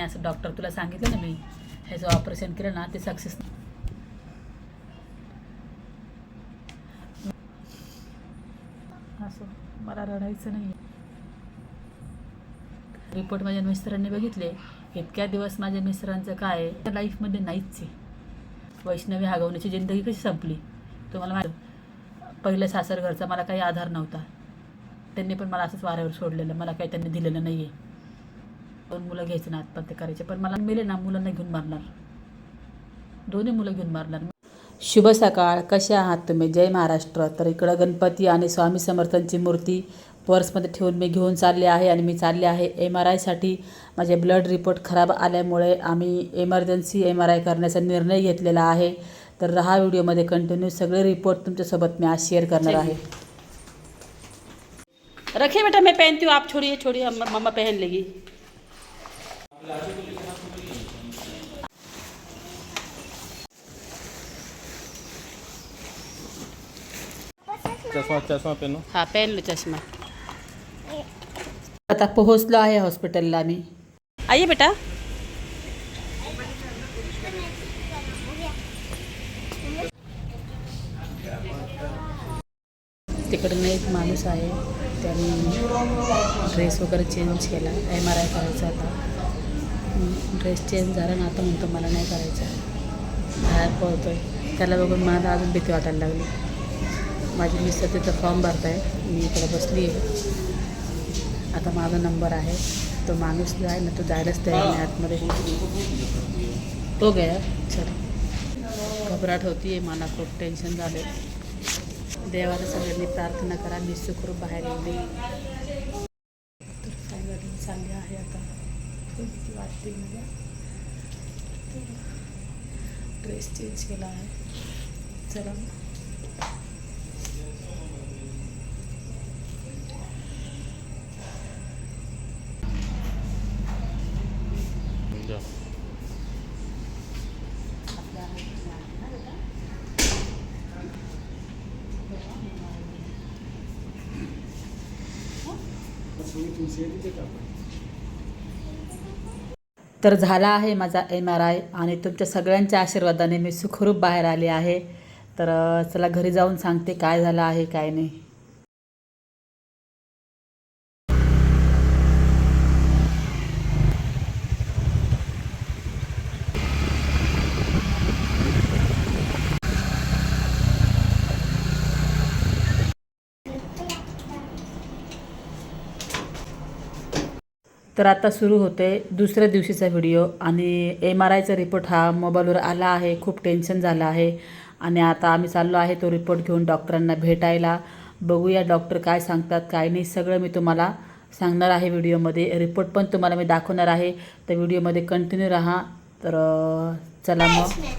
नाही असं डॉक्टर तुला सांगितलं ना मी. ह्याचं ऑपरेशन केलं ना ते सक्सेस असं मला रडायचं नाही रिपोर्ट माझ्या मिस्टरांनी बघितले. इतक्या दिवस माझ्या मिस्टरांचं काय आहे, त्या लाईफमध्ये नाहीच आहे. वैष्णवी हागवण्याची जिंदगी कशी संपली? तुम्हाला माहिती पहिलं सासर घरचा मला काही आधार नव्हता. त्यांनी पण मला असंच वाऱ्यावर सोडलेलं. मला काही त्यांनी दिलेलं नाही आहे दोन मुलं घ्यायचं ना आत्महत्या करायचे. पण मला मेले ना मुलांना घेऊन मारणार. दोन्ही मुलं घेऊन मारणार. शुभ सकाळ. कसे आहात तुम्ही? जय महाराष्ट्र. तर इकडं गणपती आणि स्वामी समर्थांची मूर्ती पर्समध्ये ठेवून मी घेऊन चालले आहे आणि मी चालले आहे एम आर आयसाठी माझे ब्लड रिपोर्ट खराब आल्यामुळे आम्ही एमर्जन्सी एम आर आय करण्याचा निर्णय घेतलेला आहे. तर हा व्हिडिओमध्ये कंटिन्यू सगळे रिपोर्ट तुमच्यासोबत मी आज शेअर करणार आहे. रखिए बेटा मैं पहनती हूँ। आप छोड़िए छोड़िए मम्मा पहन लेगी। चष्मा चष्मा पेनो हा पहन लो चष्मा. आता पोहोचलो आहे हॉस्पिटलला आम्ही. आइए बेटा. तिकडनं एक माणूस आहे त्यांनी ड्रेस वगैरे चेंज केला एम आर आय करायचा आता ड्रेस चेंज झाला ना आता म्हणतो मला नाही करायचं. बाहेर पळतोय. त्याला बघून मला अजून भीती वाटायला लागली. माझी मिस्टर तिथं फॉर्म भरताय. मी इकडे बसली आहे आता माझा नंबर आहे. तो माणूस जो आहे ना तो जायलाच तयार नाही आतमध्ये. हो तो गया चल. घबराट होती आहे मला खूप टेन्शन झालं देवाला सगळ्यांनी प्रार्थना करा. मी सुखरूप बाहेर येईल ड्रेस चेंज केला आहे चला जा तर झाला आहे माझा एम आर आय आणि तुमच्या सगळ्यांच्या आशीर्वादाने मी सुखरूप बाहेर आले आहे. तर चला घरी जाऊन सांगते काय झालं आहे काय नाही. तर आता सुरू होते दुसऱ्या दिवशीचा व्हिडिओ आणि एम आर आयचा रिपोर्ट हा मोबाईलवर आला आहे खूप टेन्शन झालं आहे. आणि आता आम्ही चाललो आहे तो रिपोर्ट घेऊन डॉक्टरांना भेटायला. बघूया डॉक्टर काय सांगतात काय नाही सगळं मी तुम्हाला सांगणार आहे व्हिडिओमध्ये. रिपोर्ट पण तुम्हाला मी दाखवणार आहे. तर व्हिडिओमध्ये कंटिन्यू राहा. तर चला मग. है.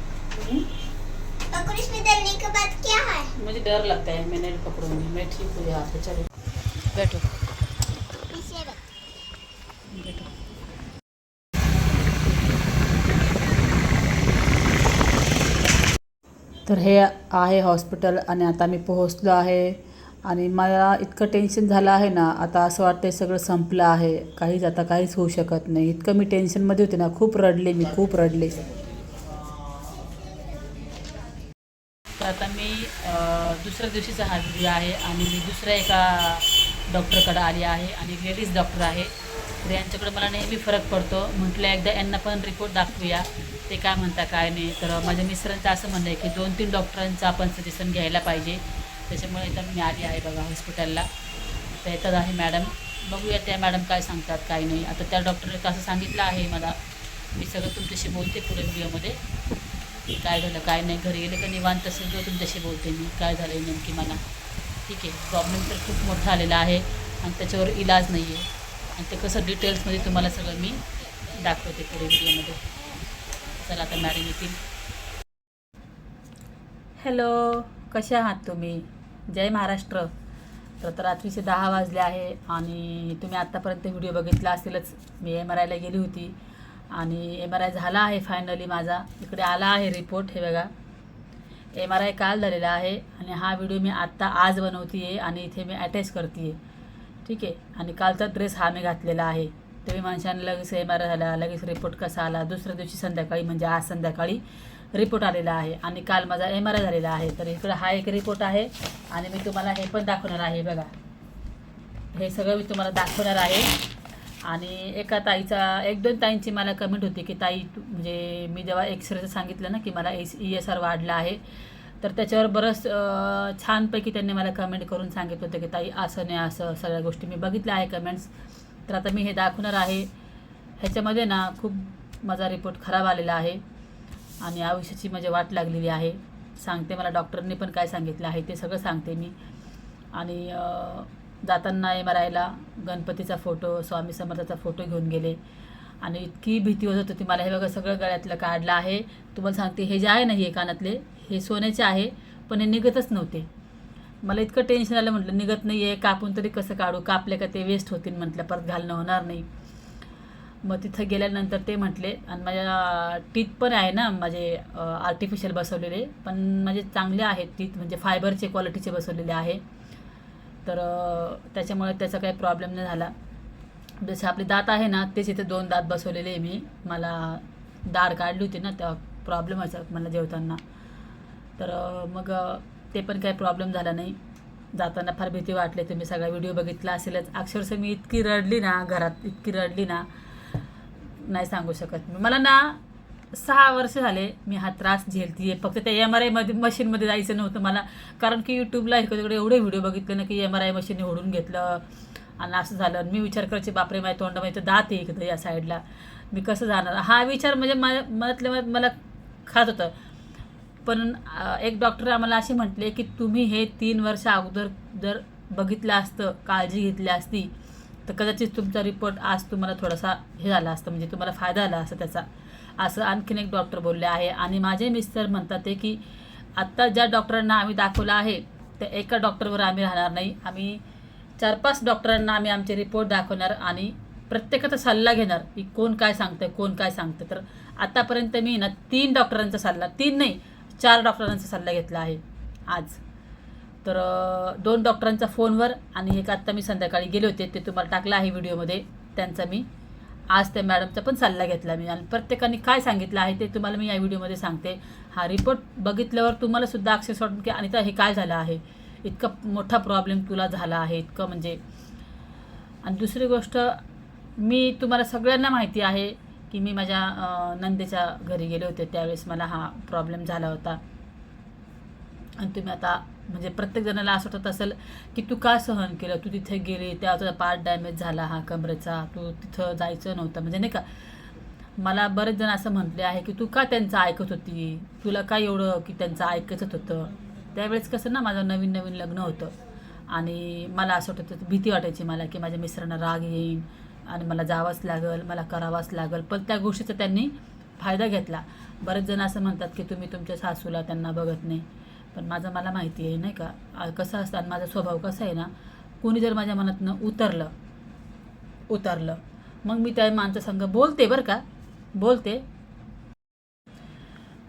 मुझे डर लगता है मैं नहीं पकड़ूंगी. मैं ठीक हूँ चलो। बैठो। तर हे आहे हॉस्पिटल आणि आता मी पोहोचलो आहे. आणि मला इतकं टेन्शन झालं आहे ना आता असं वाटतं सगळं संपलं आहे. काहीच आता काहीच होऊ शकत नाही. इतकं मी टेन्शनमध्ये होते ना खूप रडले मी खूप रडले. तर आता मी दुसऱ्या दिवशीचा हा व्हिडिओ आहे आणि मी दुसऱ्या एका डॉक्टरकडे आली आहे आणि लेडीज डॉक्टर आहे. तर यांच्याकडे मला नेहमी फरक पडतो. म्हटलं एकदा यांना पण रिपोर्ट दाखवूया. ते काय म्हणता काय नाही. तर माझ्या मिस्टरांचं असं म्हणणं आहे की दोन तीन डॉक्टरांचं आपण सजेशन घ्यायला पाहिजे. त्याच्यामुळे इथं मी आली आहे बघा हॉस्पिटलला तर येतात आहे मॅडम बघूया त्या मॅडम काय सांगतात काय नाही. आता त्या डॉक्टरने असं सांगितलं आहे मला. मी सगळं तुमच्याशी बोलते पुढे व्हिडिओमध्ये. काय झालं काय नाही. घरी गेले का निवांत सगळं तुमच्याशी बोलते मी. काय झालं आहे नेमकी मला. ठीक आहे. प्रॉब्लेम तर खूप मोठा आलेला आहे आणि त्याच्यावर इलाज नाही आहे आणि ते कसं डिटेल्समध्ये तुम्हाला सगळं मी दाखवते पुढे व्हिडिओमध्ये चला आता मॅडम येतील. हॅलो कसे आहात तुम्ही? जय महाराष्ट्र. तर आता रात्रीचे दहा वाजले आहे आणि तुम्ही आत्तापर्यंत व्हिडिओ बघितला असेलच. मी एम आर आयला गेली होती आणि एम आर आय झाला आहे फायनली माझा. इकडे आला आहे रिपोर्ट हे बघा. एम आर आय काल झालेला आहे आणि हा व्हिडिओ मी आत्ता आज बनवते आहे आणि इथे मी अटॅच करते आहे ठीक आहे. आणि कालचा ड्रेस हा मी घातलेला आहे. तुम्ही माणसाने लगेच एम आर झाला लगेच रिपोर्ट कसा आला? दुसऱ्या दिवशी संध्याकाळी म्हणजे आज संध्याकाळी रिपोर्ट आलेला आहे. आणि काल माझा एम आर आय झालेला आहे. तर इकडं हा एक रिपोर्ट आहे. आणि मी तुम्हाला हे पण दाखवणार आहे बघा. हे सगळं मी तुम्हाला दाखवणार आहे. आणि एका ताईचा एक दोन ताईंची मला कमेंट होती की ताई म्हणजे मी जेव्हा एक्सरेचं सांगितलं ना की मला एस ई एस आर वाढला आहे तर त्याच्यावर बरंच छानपैकी त्यांनी मला कमेंट करून सांगितलं होतं की ताई असं नाही असं सगळ्या गोष्टी मी बघितल्या आहे कमेंट्स तर आता मी हे दाखवणार आहे. ह्याच्यामध्ये ना खूप माझा रिपोर्ट खराब आलेला आहे आणि आयुष्याची माझी वाट लागलेली आहे. सांगते मला डॉक्टरनी पण काय सांगितलं आहे ते सगळं सांगते मी. आणि जाताना एम आर आयला गणपतीचा फोटो स्वामी समर्थाचा फोटो घेऊन गेले. आणि इतकी भीती होत होती मला हे बघा सगळं गळ्यातलं काढलं आहे. तुम्हाला सांगते हे जे आहे ना हे कानातले हे सोन्याचे आहे पण हे निघतच नव्हते. मला इतकं टेन्शन आलं म्हटलं निघत नाही आहे कापून तरी कसं काढू? कापले का ते वेस्ट होतील म्हटलं परत घालणं होणार नाही. मग तिथं गेल्यानंतर ते म्हटले आणि माझ्या टीथ पण आहे ना माझे आर्टिफिशियल बसवलेले पण माझे चांगले आहेत टीथ म्हणजे फायबरचे क्वालिटीचे बसवलेले आहे. तर त्याच्यामुळे त्याचा काही प्रॉब्लेम नाही झाला. जसे आपले दात आहे ना तेच इथे दोन दात बसवलेले आहे मी. मला दाढ काढली होती ना तेव्हा प्रॉब्लेम व्हायचा मला जेवताना. तर मग ते पण काही प्रॉब्लेम झाला नाही. जाताना फार भीती वाटली. तुम्ही सगळा व्हिडिओ बघितला असेलच. अक्षरशः मी इतकी रडली ना घरात इतकी रडली ना नाही सांगू शकत मी. मला ना सहा वर्ष झाले मी हा त्रास झेलतीये. फक्त त्या एम आर आयमध्ये मशीनमध्ये जायचं नव्हतं मला. कारण की यूट्यूबला इकडे एवढे व्हिडिओ बघितले ना की एम आर आय मशीन निवडून घेतलं. आणि असं झालं. आणि मी विचार करायचे बापरे माझ्या तोंडामध्ये तर दात आहे इकडं या साईडला. मी कसं जाणार? हा विचार म्हणजे माझ्या मनातल्या मनात मला खात होतं. पण एक डॉक्टर आम्हाला असे म्हटले की तुम्ही हे तीन वर्ष अगोदर जर बघितलं असतं काळजी घेतली असती तर कदाचित तुमचा रिपोर्ट आज तुम्हाला थोडासा हे झाला असतं म्हणजे तुम्हाला फायदा झाला असता त्याचा. असं आणखीन एक डॉक्टर बोलले आहे. आणि माझे मिस्टर म्हणतात ते की आत्ता ज्या डॉक्टरांना आम्ही दाखवलं आहे त्या एका डॉक्टरवर आम्ही राहणार नाही. आम्ही चार पाच डॉक्टरांना आम्ही आमचे रिपोर्ट दाखवणार आणि प्रत्येकाचा सल्ला घेणार की कोण काय सांगतं कोण काय सांगतं तर आतापर्यंत मी ना तीन डॉक्टरांचा सल्ला तीन नाही चार डॉक्टरांचा सल्ला घेतला आहे आज. तर दोन डॉक्टरांचा फोनवर आणि एक आत्ता मी संध्याकाळी गेले होते ते तुम्हाला टाकलं आहे व्हिडिओमध्ये. त्यांचा मी आज त्या मॅडमचा पण सल्ला घेतला मी. आणि प्रत्येकाने काय सांगितलं आहे ते तुम्हाला मी या व्हिडिओमध्ये सांगते. हा रिपोर्ट बघितल्यावर तुम्हाला सुद्धा अक्षर वाटून की अनिता हे काय झालं आहे? इतका मोठा प्रॉब्लेम तुला झाला आहे इतकं म्हणजे. आणि दुसरी गोष्ट मी तुम्हाला सगळ्यांना माहिती आहे की मी माझ्या नंदेच्या घरी गेले होते त्यावेळेस मला हा प्रॉब्लेम झाला होता. आणि तुम्ही आता म्हणजे प्रत्येक जणाला असं वाटत असेल की तू का सहन केलं? तू तिथे गेली त्या तुझा पार्ट डॅमेज झाला हा कमरेचा तू तिथं जायचं नव्हतं म्हणजे नाही का? मला बरेच जण असं म्हटले आहे की तू का त्यांचं ऐकत होती? तुला काय एवढं की त्यांचं ऐकतच होतं? त्यावेळेस कसं ना माझं नवीन नवीन लग्न होतं. आणि मला असं वाटत होतं भीती वाटायची मला की माझ्या मिस्टरांना राग येईन आणि मला जावंच लागल मला करावंच लागल. पण त्या गोष्टीचा त्यांनी फायदा घेतला. बरेच जण असं म्हणतात की तुम्ही तुमच्या सासूला त्यांना बघत नाही. पण माझं मला माहिती आहे नाही का कसं असतं आणि माझा स्वभाव कसा आहे ना कोणी जर माझ्या मनातनं उतरलं उतरलं मग मी त्या माणसासंग बोलते बरं का बोलते.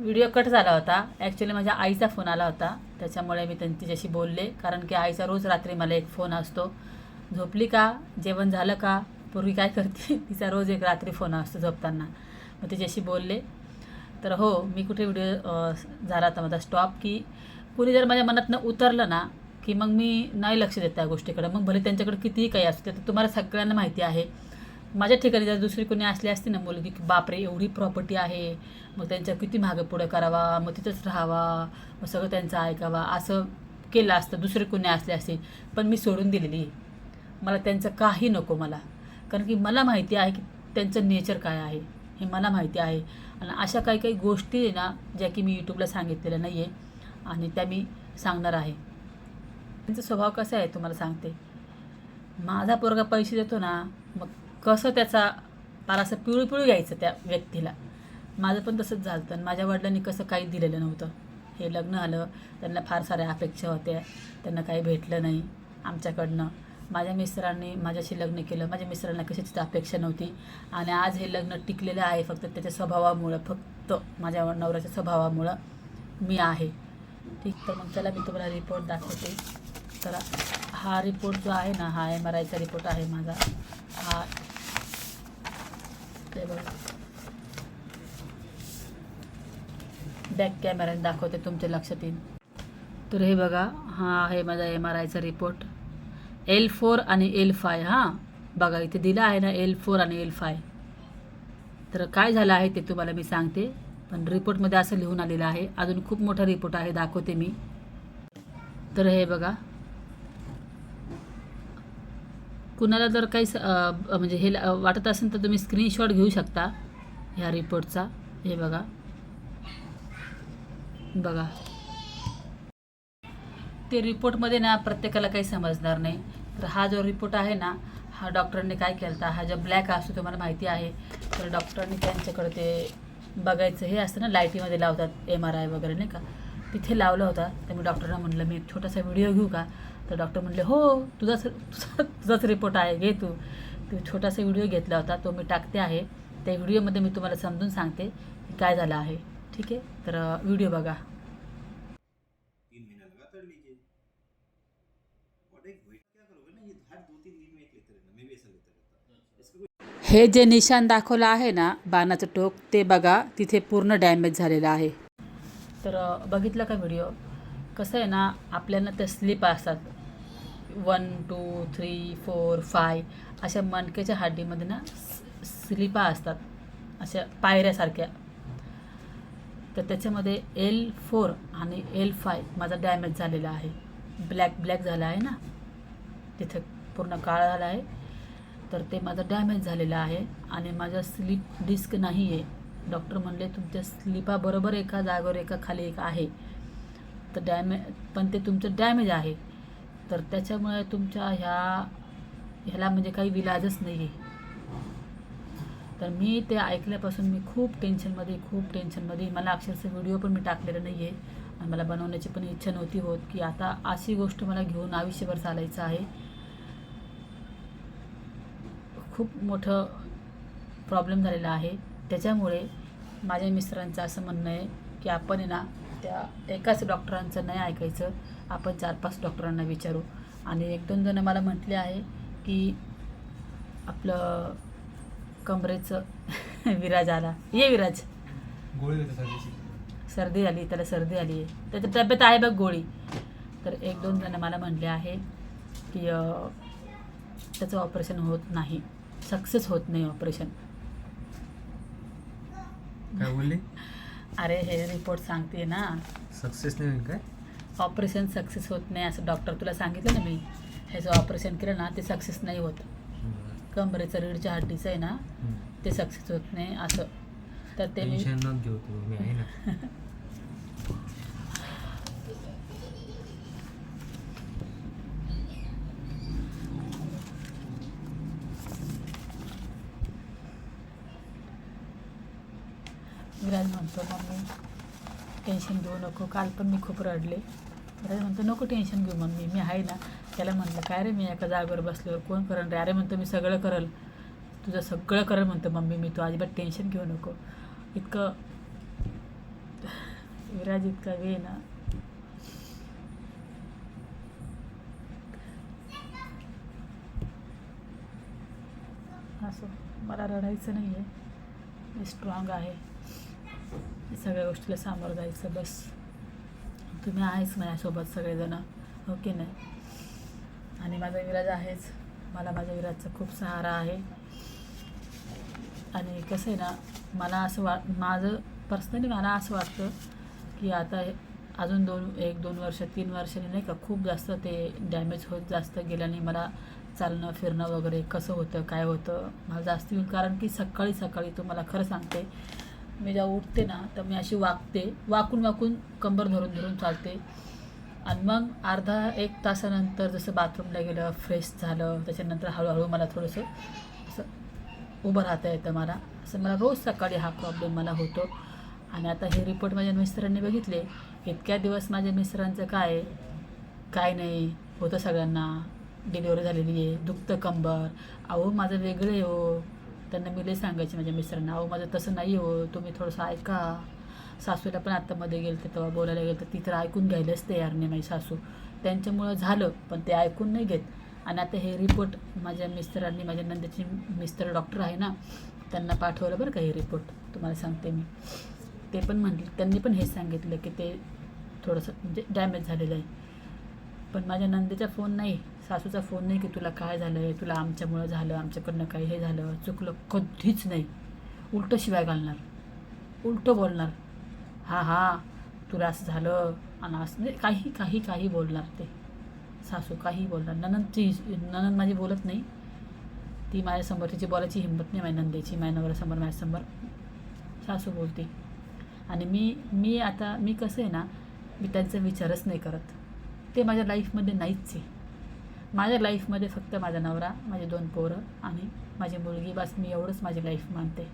व्हिडिओ कट झाला होता. ॲक्च्युली माझ्या आईचा फोन आला होता. त्याच्यामुळे मी त्यां तिच्याशी बोलले. कारण की आईचा रोज रात्री मला एक फोन असतो. झोपली का? जेवण झालं का? पूर्वी काय करते? तिचा रोज एक रात्री फोन असतो झोपताना. मग तिच्याशी बोलले. तर हो मी कुठे व्हिडिओ झाला आता माझा स्टॉप की कुणी जर माझ्या मनातनं उतरलं ना की मग मी नाही लक्ष देत त्या गोष्टीकडे. मग भले त्यांच्याकडे कितीही काही असू तर तुम्हाला सगळ्यांना माहिती आहे. माझ्या ठिकाणी जर दुसरी कोणी असली असते ना मुलगी की बापरे एवढी प्रॉपर्टी आहे मग त्यांच्या किती मागं पुढं करावा मग तिथंच राहावा मग सगळं त्यांचं ऐकावा असं केलं असतं दुसरी कोणी असले असते. पण मी सोडून दिलेली. आहे. मला त्यांचं काही नको मला. कारण की मला माहिती आहे की त्यांचं नेचर काय आहे. हे मला माहिती आहे. आणि अशा काही काही गोष्टी आहे ना ज्या की मी यूट्यूबला सांगितलेल्या नाही आहे आणि त्या मी सांगणार आहे. त्यांचा स्वभाव कसा आहे तुम्हाला सांगते. माझा पोरगा पैसे देतो ना मग कसं त्याचा मला असं पिळू पिळू यायचं त्या व्यक्तीला. माझं पण तसंच झालं होतं माझ्या वडिलांनी कसं काही दिलेलं नव्हतं. हे लग्न आलं त्यांना फार साऱ्या अपेक्षा होत्या त्यांना काही भेटलं नाही आमच्याकडनं. माझ्या मिस्टरांनी माझ्याशी लग्न केलं माझ्या मिस्टरांना कशाचीच अपेक्षा नव्हती. आणि आज हे लग्न टिकलेलं आहे फक्त त्याच्या स्वभावामुळं फक्त माझ्या नवऱ्याच्या स्वभावामुळं मी आहे. ठीक तर मग चला मी तुम्हाला रिपोर्ट दाखवते. तर हा रिपोर्ट जो आहे ना हा एम आर आयचा रिपोर्ट आहे माझा. हा हे बघा बॅक कॅमेऱ्याने दाखवते तुमच्या लक्षात येईल. तर हे बघा हा आहे माझा एम आर आयचा रिपोर्ट एल फोर आणि एल फाय हां. बघा इथे दिलं आहे ना एल फोर आणि एल फाय तर काय झालं आहे ते तुम्हाला मी सांगते. पण रिपोर्टमध्ये असं लिहून आलेलं आहे. अजून खूप मोठा रिपोर्ट आहे दाखवते मी. तर हे बघा कुणाला जर काही म्हणजे हे ल- वाटत असेल तर तुम्ही स्क्रीनशॉट घेऊ शकता ह्या रिपोर्टचा हे बघा. बघा. ते रिपोर्टमध्ये ना प्रत्येकाला काही समजणार नाही. तर हा जो रिपोर्ट आहे ना हा डॉक्टरांनी काय केला होता हा जो ब्लॅक असतो तुम्हाला माहिती आहे. तर डॉक्टरांनी त्यांच्याकडे ते बघायचं हे असतं ना लाईटीमध्ये लावतात एम आर आय वगैरे नाही का? तिथे लावला होता. तर मी डॉक्टरना म्हटलं मी एक छोटासा व्हिडिओ घेऊ का? तर डॉक्टर म्हटले हो तुझाच तुझा तुझाच रिपोर्ट आहे घे तू. तो छोटासा व्हिडिओ घेतला होता. तो मी टाकते आहे. त्या व्हिडिओमध्ये मी तुम्हाला समजून सांगते की काय झालं आहे. ठीक आहे? तर व्हिडिओ बघा. हे जे निशाण दाखवलं आहे ना बाणाचं टोक ते बघा तिथे पूर्ण डॅमेज झालेलं आहे. तर बघितलं का व्हिडिओ कसं आहे ना आपल्याला त्या स्लिप असतात. One two three four five अशा मणक्याच्या हड्डीमध्ये ना स्लिपा असतात. अशा पायऱ्यासारख्या. तर त्याच्यामध्ये एल फोर आणि एल फाय माझा डॅमेज झालेला आहे. ब्लॅक ब्लॅक झाला आहे ना. तिथे पूर्ण काळा झाला आहे. तर ते माझं डॅमेज झालेलं आहे आणि माझा स्लीप डिस्क नाही आहे डॉक्टर म्हणले तुमच्या स्लिपाबरोबर एका जागेवर एका खाली एक आहे. तर डॅमे पण ते तुमचं डॅमेज आहे. तर त्याच्यामुळे तुमच्या ह्या ह्याला म्हणजे काही विलाजच नाही आहे तर मी ते ऐकल्यापासून मी खूप टेन्शनमध्ये खूप टेन्शनमध्ये मला अक्षरशः व्हिडिओ पण मी टाकलेला नाही आहे आणि मला बनवण्याची पण इच्छा नव्हती होत की आता अशी गोष्ट मला घेऊन आयुष्यभर चालायचं आहे. खूप मोठं प्रॉब्लेम झालेला आहे. त्याच्यामुळे माझ्या मिस्टरांचं असं म्हणणं आहे की आपण आहे ना त्या एकाच डॉक्टरांचं नाही ऐकायचं. आपण चार पाच डॉक्टरांना विचारू. आणि एक दोन जणं मला म्हटले आहे की आपलं कमरेचं विराज आला. ये विराज. सर्दी आली त्याला सर्दी आली आहे. त्याची तब्येत आहे बघ गोळी. तर एक दोन जण मला म्हणले आहे की त्याचं ऑपरेशन होत नाही. सक्सेस होत नाही ऑपरेशन. काय बोलली? अरे हे रिपोर्ट सांगते ना. सक्सेस नाही होईल काय? ऑपरेशन सक्सेस होत नाही असं डॉक्टर तुला सांगितलं ना मी. ह्याचं ऑपरेशन केलं ना ते सक्सेस नाही होत. कमरेचं रीडच्या हड्डीचं आहे ना ते सक्सेस होत नाही असं. तर ते मी टेन्शन न घेऊ तू मी आहे ना विराज म्हणतो मम्मी टेन्शन घेऊ नको. काल पण मी खूप रडले. राजा म्हणतो नको टेन्शन घेऊ मम्मी मी आहे ना. त्याला म्हणलं काय रे मी एका जागेवर बसल्यावर कोण करण रे? अरे म्हणतो मी सगळं करल. तुझं सगळं करल म्हणतो मम्मी मी तू अजिबात टेन्शन घेऊ नको. इतकं विराज इतका वे ना. असं मला रडायचं नाही आहे मी स्ट्रॉंग आहे. सगळ्या गोष्टीला सामोरं जायचं बस. तुम्ही आहेच माझ्यासोबत सगळेजण हो की नाही? आणि माझा विराज आहेच. मला माझ्या विराजचा खूप सहारा आहे. आणि कसं आहे ना मला असं वा माझं पर्सनली मला असं वाटतं की आता अजून दोन एक दोन वर्ष तीन वर्षाने नाही का खूप जास्त ते डॅमेज होत जास्त गेल्याने मला चालणं फिरणं वगैरे कसं होतं काय होतं मला जास्त येऊन कारण की सकाळी सकाळी तुम्हाला खरं सांगते मी जेव्हा उठते ना तर मी अशी वागते. वाकून वाकून कंबर धरून धरून चालते. आणि मग अर्धा एक तासानंतर जसं बाथरूमला गेलं फ्रेश झालं त्याच्यानंतर हळूहळू मला थोडंसं असं उभं राहता येतं मला. असं मला रोज सकाळी हा प्रॉब्लेम मला होतो. आणि आता हे रिपोर्ट माझ्या मिस्टरांनी बघितले. इतक्या दिवस माझ्या मिस्टरांचं काय काय नाही. होतं सगळ्यांना. डिलिव्हरी झालेली आहे. दुखतं कंबर. अहो माझं वेगळं आहे हो. त्यांना मी लई सांगायचे माझ्या मिस्टरांना अहो माझं तसं नाही हो तुम्ही थोडंसं ऐका. सासूला पण आत्तामध्ये मध्ये गेलं तेव्हा बोलायला गेलं तर ती तर ऐकून घ्यायलाच तयार नाही माझी सासू. त्यांच्यामुळं झालं पण ते ऐकून नाही घेत. आणि आता हे रिपोर्ट माझ्या मिस्टरांनी माझ्या नंद्याचे मिस्टर डॉक्टर आहे ना त्यांना पाठवलं बरं का हे रिपोर्ट तुम्हाला सांगते मी. ते पण म्हणले त्यांनी पण हे सांगितलं की ते थोडंसं म्हणजे डॅमेज झालेलं आहे. पण माझ्या नंदेचा फोन नाही. सासूचा फोन नाही की तुला काय झालं आहे तुला आमच्यामुळं झालं आमच्याकडनं काही हे झालं चुकलं कधीच नाही. उलटं शिवाय घालणार उलटं बोलणार. हां हां तुला असं झालं आणि असं काही काही काही बोलणार ते. सासू काही बोलणार. ननंदची ननंद माझी बोलत नाही. ती माझ्यासमोर तिची बोलायची हिंमत नाही माझ्या नंदेची माझ्या नवऱ्यासमोर माझ्यासमोर सासू बोलते. आणि मी मी आता मी कसं आहे ना मी त्यांचा विचारच नाही करत. ते माझ्या लाईफमध्ये नाहीच आहे. माझ्या लाईफमध्ये फक्त माझा नवरा माझे दोन पोरं आणि माझी मुलगी. बस मी एवढंच माझी लाईफ मानते.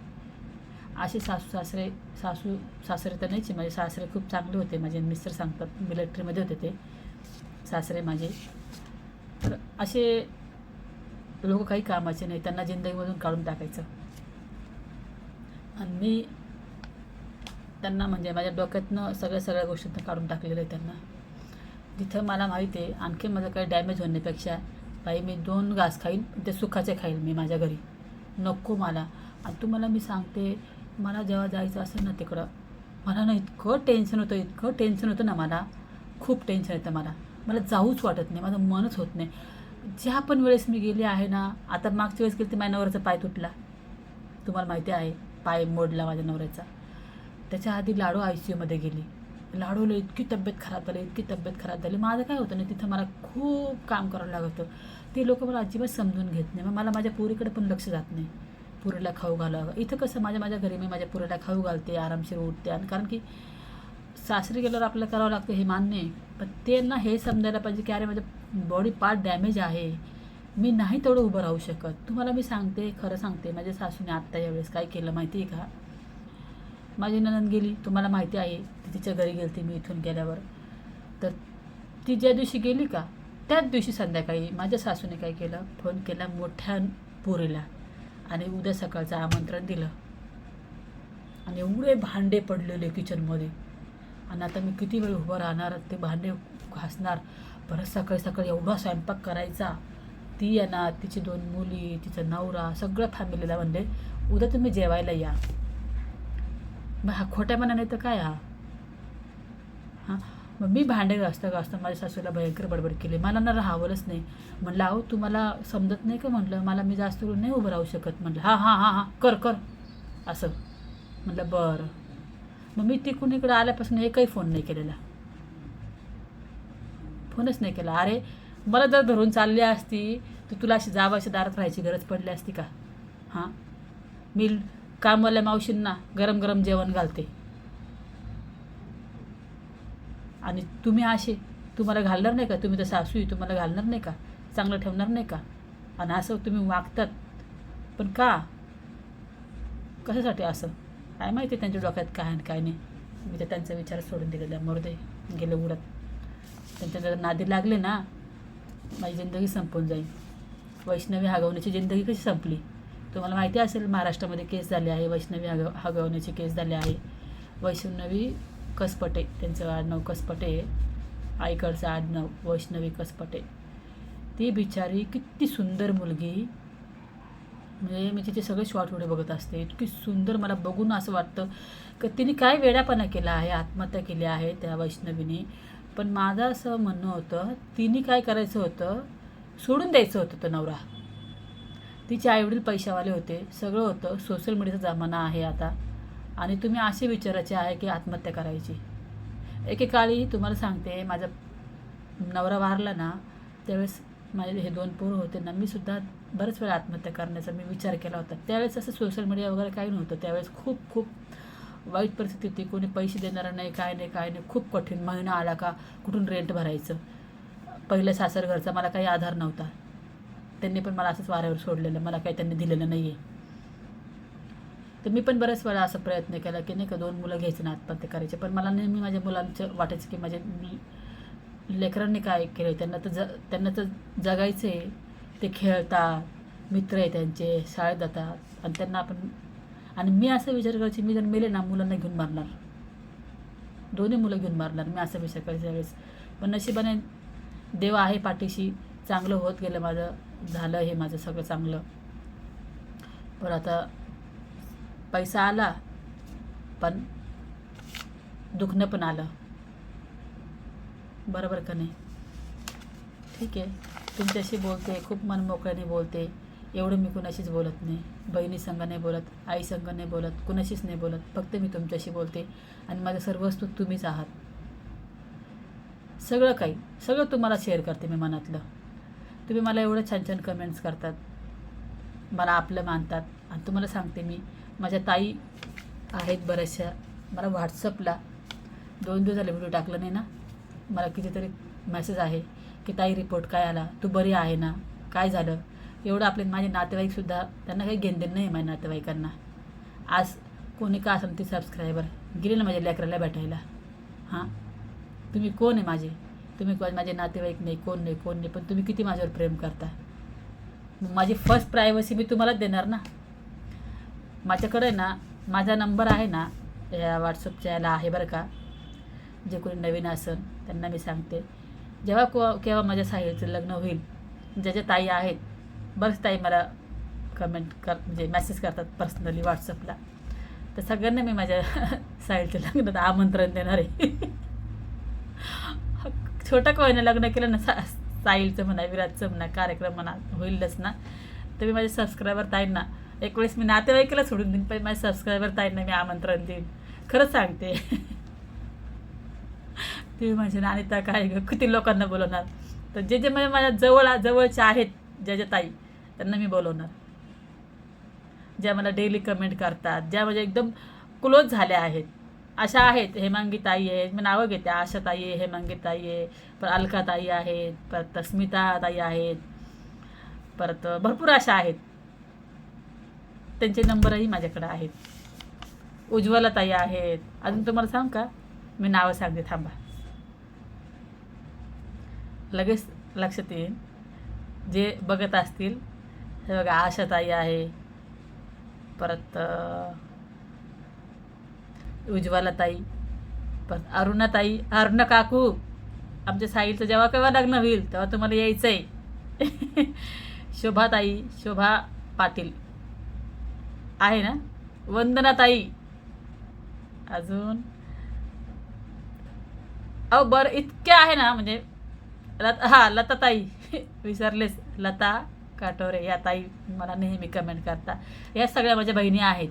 असे सासू सासरे सासू सासरे तर नाहीच माझे सासरे खूप चांगले होते. माझे मिस्टर सांगतात मिलिटरीमध्ये होते ते. सासरे माझे. तर असे लोक काही कामाचे नाही. त्यांना जिंदगीमधून काढून टाकायचं. आणि मी त्यांना म्हणजे माझ्या डोक्यातनं सगळ्या सगळ्या गोष्टीतनं काढून टाकलेलं आहे त्यांना. जिथं मला माहिती आहे आणखी माझं काही डॅमेज होण्यापेक्षा बाई मी दोन घास खाईन ते सुखाचे खाईल मी माझ्या घरी. नको मला. आणि तुम्हाला मी सांगते मला जेव्हा जायचं असेल ना तिकडं मला ना इतकं टेन्शन होतं इतकं टेन्शन होतं ना मला. खूप टेन्शन येतं मला. मला जाऊच वाटत नाही माझं मनच होत नाही. ज्या पण वेळेस मी गेले आहे ना आता मागच्या वेळेस गेली तर माझ्या नवऱ्याचा पाय तुटला. तुम्हाला माहिती आहे पाय मोडला माझ्या नवऱ्याचा. त्याच्या आधी लाडू आय सी यूमध्ये गेली. लाडूला इतकी तब्येत खराब झाली इतकी तब्येत खराब झाली. माझं काय होतं ना तिथं मला खूप काम करावं लागत. होतं ते लोक मला अजिबात समजून घेत नाही. मग मला माझ्या पुरीकडे पण लक्ष जात नाही. पुरीला खाऊ घालावं. इथं कसं माझ्या माझ्या घरी मी माझ्या पुरीला खाऊ घालते आरामशीर उठते. आणि कारण की सासरी गेल्यावर आपल्याला करावं लागतं हे मान्य आहे. पण त्यांना हे समजायला पाहिजे की अरे माझ्या बॉडी पार्ट डॅमेज आहे. मी नाही तेवढं उभं राहू शकत. तुम्हाला मी सांगते खरं सांगते. माझ्या सासूने आत्ता यावेळेस काय केलं माहिती आहे का? माझी ननंद गेली तुम्हाला माहिती आहे ती तिच्या घरी गेलती मी इथून गेल्यावर. तर ती ज्या दिवशी गेली का त्याच दिवशी संध्याकाळी माझ्या सासूने काय केलं फोन केला मोठ्या पोरीला आणि उद्या सकाळचं आमंत्रण दिलं. आणि एवढे भांडे पडलेले किचनमध्ये. आणि आता मी किती वेळ उभं राहणार ते भांडे घासणार परत सकाळी सकाळी एवढा स्वयंपाक करायचा. ती येणार तिची दोन मुली तिचा नवरा सगळं फॅमिलीला म्हणले उद्या तुम्ही जेवायला या. मग हा खोट्या मनाने तर काय हा? हां? मग मी भांडे घासता घासता माझ्या सासूला भयंकर बडबड केली. मला ना राहावंच नाही. म्हणलं अहो तुम्हाला समजत नाही का? म्हटलं मला मी जास्त करून नाही उभं राहू शकत. म्हटलं हां हां हां हां कर कर. असं. म्हटलं बरं. मग मी तिकडून इकडे आल्यापासून एकही फोन नाही केलेला. फोनच नाही केला. अरे मला जर धरून चालली असती तर तुला अशी जावायच्या दारात राहायची गरज पडली असती का? हां? मी कामवाल्या मावशींना गरम गरम जेवण घालते. आणि तुम्ही असे तुम्हाला घालणार नाही का? तुम्ही तर सासू तुम्हाला घालणार नाही का? चांगलं ठेवणार नाही का? आणि असं तुम्ही वागतात. पण का? कशासाठी असं? काय माहिती त्यांच्या डोक्यात काय आणि काय नाही. मी तर त्यांचा विचार सोडून दिलेला मरदे गेले उडत. त्यांच्या जर नादी लागले ना माझी जिंदगी संपून जाईल. वैष्णवी हगवण्याची जिंदगी कशी संपली? तुम्हाला माहिती असेल महाराष्ट्रामध्ये केस झाले आहे वैष्णवी हगव हगवण्याची केस झाले आहे. वैष्णवी कसपटे त्यांचं आडनाव कसपटे आईकडचं आडनाव वैष्णवी कसपटे. ती बिचारी किती सुंदर मुलगी. म्हणजे मी तिचे सगळे शॉर्ट व्हिडिओ बघत असते. इतकी सुंदर मला बघून असं वाटतं की तिने काय वेड्यापणा केला आहे आत्महत्या केली आहे त्या वैष्णवीने. पण माझं असं म्हणणं होतं तिने काय करायचं होतं सोडून द्यायचं होतं तो नवरा. तिचे आईवडील पैशावाले होते. सगळं होतं. सोशल मीडियाचा जमाना आहे आता. आणि तुम्ही असे विचारायचे आहे की आत्महत्या करायची. एकेकाळी तुम्हाला सांगते माझा नवरा वारला ना त्यावेळेस माझे हे दोन पोरं होते ना मी सुद्धा बरेच वेळा आत्महत्या करण्याचा मी विचार केला होता. त्यावेळेस असं सोशल मीडिया वगैरे काही नव्हतं. त्यावेळेस खूप खूप वाईट परिस्थिती होती. कोणी पैसे देणारं नाही काय नाही काय नाही. खूप कठीण महिना आला का कुठून रेंट भरायचं? पहिल्या सासर घरचा मला काही आधार नव्हता. त्यांनी पण मला असंच वाऱ्यावर सोडलेलं मला काही त्यांनी दिलेलं नाही आहे तर मी पण बऱ्याच वेळा असा प्रयत्न केला की नाही का दोन मुलं घ्यायचे ना आत्महत्या करायचे. पण मला नेहमी माझ्या मुलांचं वाटायचं की माझ्या लेकरांनी काय केलं त्यांना तर ज त्यांना तर जगायचं आहे ते खेळतात मित्र आहे त्यांचे शाळेत जातात. आणि त्यांना आपण आणि मी असा विचार करायची मी जर मेले ना मुलांना घेऊन मारणार. दोन्ही मुलं घेऊन मारणार मी असा विचार करायचा वेळेस पण नशिबाने देव आहे पाठीशी. चांगलं होत गेलं माझं झालं हे माझं सगळं चांगलं. पण आता पैसा आला पण दुखणं पण आलं. बरोबर का नाही? ठीक आहे. तुमच्याशी बोलते खूप मनमोकळ्याने बोलते. एवढं मी कुणाशीच बोलत नाही. बहिणी संघ नाही बोलत आई संघ नाही बोलत कुणाशीच नाही बोलत. फक्त मी तुमच्याशी बोलते आणि माझं सर्व वस्तू तुम्हीच आहात. सगळं काही सगळं तुम्हाला शेअर करते मी मनातलं. तुम्ही मला एवढं छान छान कमेंट्स करतात. मला आपलं मानतात. आणि तुम्हाला सांगते मी माझ्या ताई आहेत बऱ्याचशा. मला व्हॉट्सअपला दोन दिवस झाले व्हिडिओ टाकला नाही ना. मला कितीतरी मेसेज आहे की ताई रिपोर्ट काय आला? तू बरी आहे ना? काय झालं? एवढं आपले माझे नातेवाईकसुद्धा त्यांना काही घेणदेण नाही आहे माझ्या नातेवाईकांना. आज कोणी का असेल ते सबस्क्रायबर गेले ना माझ्या लेकराला भेटायला? हां? तुम्ही कोण आहे माझे? तुम्ही माझे नातेवाईक नाही कोण नाही कोण नाही पण तुम्ही किती माझ्यावर प्रेम करता? मग माझी फर्स्ट प्रायव्हसी मी तुम्हालाच देणार ना? माझ्याकडे ना माझा नंबर आहे ना या व्हॉट्सअपच्या याला आहे बरं का. जे कोणी नवीन असेल त्यांना मी सांगते. जेव्हा को केव्हा माझ्या साहिलचं लग्न होईल ज्याच्या ताई आहेत बरेच ताई मला कमेंट कर म्हणजे मेसेज करतात पर्सनली व्हॉट्सअपला तर सगळ्यांना मी माझ्या साहिलच्या लग्नात आमंत्रण देणार आहे. छोटं का होईना लग्न केलं ना सा साहिलचं म्हणा विराजचं म्हणा कार्यक्रम म्हणा होईलच ना. तर मी माझ्या सबस्क्रायबर ताईंना एक वेळेस मी नातेवाईकाला सोडून देईन पण माझ्या सबस्क्रायबर ताईंना मी आमंत्रण देईन. खरंच सांगते. तुम्ही म्हणजे नानिता काय ग किती लोकांना बोलवणार? तर जे जे म्हणजे माझ्या जवळ जवळचे आहेत ज्या ज्या ताई त्यांना मी बोलवणार. ज्या मला डेली कमेंट करतात ज्या म्हणजे एकदम क्लोज झाल्या आहेत. अशा आहेत हेमांगी ताई आहेत. मी नावं घेते. आशाताई आहे हेमांगी ताई आहे. परत अलका ताई आहेत. परत स्मिता ताई आहेत. परत भरपूर अशा आहेत. त्यांचे नंबरही माझ्याकडे आहेत. उज्ज्वला ताई आहेत. अजून तुम्हाला सांग का? मी नावं सांगते. थांबा. लगेच लक्षात येईल. जे बघत असतील हे बघा आशाताई आहे. परत अं, पण अरुणाताई अरुणा काकू आमच्या साईलचं जेव्हा केव्हा लग्न होईल तेव्हा तुम्हाला यायचं आहे शोभाताई शोभा पाटील. आहे ना? वंदनाताई. अजून? अहो बरं इतके आहे ना म्हणजे लता हां लताताई. विसरलेच. लता काटोरे या ताई मला नेहमी कमेंट करता. या सगळ्या माझ्या बहिणी आहेत.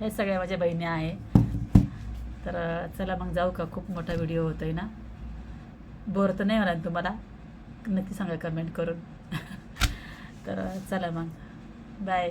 हे सगळ्या माझ्या बहिणी आहे. तर चला मग जाऊ का? खूप मोठा व्हिडिओ होतो आहे ना? बोर तर नाही होणार तुम्हाला? नक्की सांगा कमेंट करून. तर चला मग. बाय